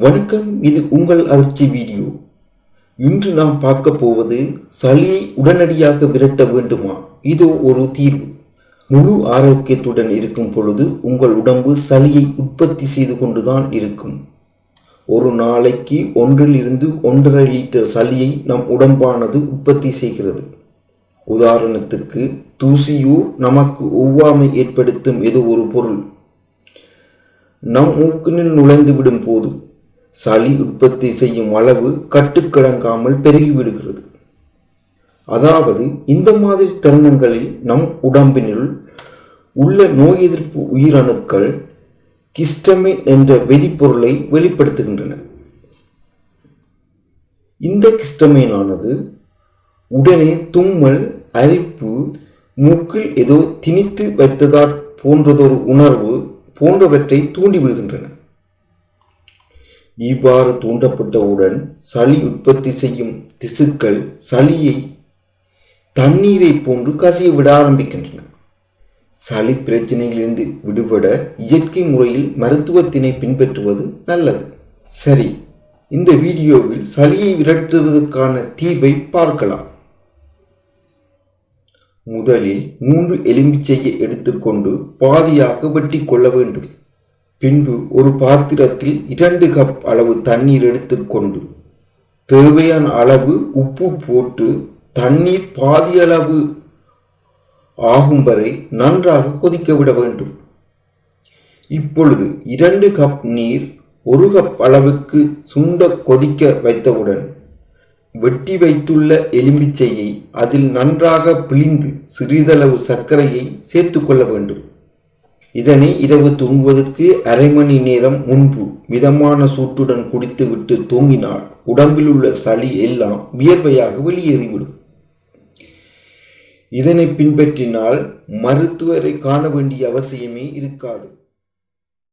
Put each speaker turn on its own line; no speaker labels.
வணக்கம் இது உங்கள் அதிர்ச்சி வீடியோ. இன்று நாம் பார்க்க போவது சளியை உடனடியாக விரட்ட வேண்டுமா? இதோ ஒரு தீர்வு. முழு ஆரோக்கியத்துடன் இருக்கும் பொழுது உங்கள் உடம்பு சளியை உற்பத்தி செய்து கொண்டுதான் இருக்கும். ஒரு நாளைக்கு ஒன்றில் இருந்து ஒன்றரை லிட்டர் சளியை நம் உடம்பானது உற்பத்தி செய்கிறது. உதாரணத்துக்கு தூசியோ நமக்கு ஒவ்வாமை ஏற்படுத்தும் ஏதோ ஒரு பொருள். நம் மூக்கினில் நுழைந்து விடும் போது சளி உற்பத்தி செய்யும் அளவு கட்டுக்கிடங்காமல் பெருகிவிடுகிறது. அதாவது இந்த மாதிரி தருணங்களில் நம் உடம்பினுள் உள்ள நோய் எதிர்ப்பு உயிரணுக்கள் கிஸ்டமின் என்ற வெதிப்பொருளை வெளிப்படுத்துகின்றன. இந்த கிஸ்டமைனானது உடனே தும்மல் அரிப்பு மூக்கில் ஏதோ திணித்து வைத்ததாற் போன்றதொரு உணர்வு போன்றவற்றை தூண்டிவிடுகின்றன. இவ்வாறு தூண்டப்பட்டவுடன் சளி உற்பத்தி செய்யும் திசுக்கள் சளியை தண்ணீரை போன்று கசிய விட ஆரம்பிக்கின்றன. சளி பிரச்சனையிலிருந்து விடுபட இயற்கை முறையில் மருத்துவத்தினை பின்பற்றுவது நல்லது. சரி இந்த வீடியோவில் சளியை விரட்டுவதற்கான தீர்வை பார்க்கலாம். முதலில் மூன்று எலும்பிச்சையை எடுத்துக்கொண்டு பாதியாக வெட்டி கொள்ள வேண்டும். பின்பு ஒரு பாத்திரத்தில் இரண்டு கப் அளவு தண்ணீர் எடுத்துக்கொண்டு தேவையான அளவு உப்பு போட்டு தண்ணீர் பாதி அளவு ஆகும் வரை நன்றாக கொதிக்க விட வேண்டும். இப்பொழுது இரண்டு கப் நீர் ஒரு கப் அளவுக்கு சுண்ட கொதிக்க வைத்தவுடன் வெட்டி வைத்துள்ள எலுமிச்சையை அதில் நன்றாக பிழிந்து சிறிதளவு சர்க்கரையை சேர்த்துக்கொள்ள வேண்டும். இதனை இரவு தூங்குவதற்கு அரை மணி நேரம் முன்பு மிதமான சூட்டுடன் குடித்துவிட்டு தூங்கினால் உடம்பில் உள்ள சளி எல்லாம் வியர்வையாக வெளியேறிவிடும். இதனை பின்பற்றினால் மருத்துவரை காண வேண்டிய அவசியமே இருக்காது.